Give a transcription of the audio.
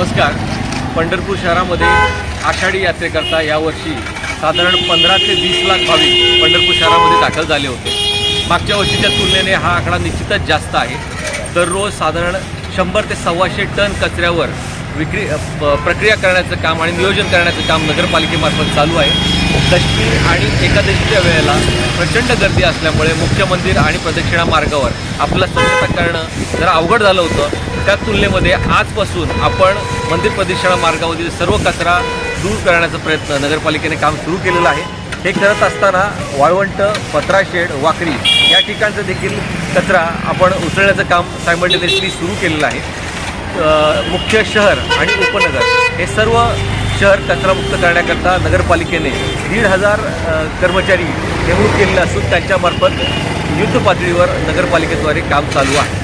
नमस्कार. पंढरपूर शहरामध्ये आषाढी यात्रेकरता यावर्षी साधारण पंधरा ते वीस लाख भाविक पंढरपूर शहरामध्ये दाखल झाले होते. मागच्या वर्षीच्या तुलनेने हा आकडा निश्चितच जास्त आहे. दररोज साधारण शंभर ते सव्वाशे टन कचऱ्यावर विक्री प- प्रक्रिया करण्याचं काम आणि नियोजन करण्याचं काम नगरपालिकेमार्फत चालू आहे. दशमी आणि एकादशीच्या वेळेला प्रचंड गर्दी असल्यामुळे मुख्य मंदिर आणि प्रदक्षिणा मार्गावर आपलं स्वच्छता करणं जरा अवघड झालं होतं. त्या तुलनेमध्ये आजपासून आपण मंदिर प्रदक्षिणा मार्गावरील सर्व कचरा दूर करण्याचा प्रयत्न नगरपालिकेने काम सुरू केलेलं आहे. हे करत असताना वाळवंट पत्राशेड वाकरी या ठिकाणचं देखील कचरा आपण उचलण्याचं काम सायमल्टेनियसली सुरू केलेलं आहे. मुख्य शहर आणि उपनगर हे सर्व शहर कचरामुक्त करण्याकरता नगरपालिकेने दीड हजार कर्मचारी नेमणूक केलेले असून त्यांच्यामार्फत युद्ध पातळीवर नगरपालिकेद्वारे काम चालू आहे.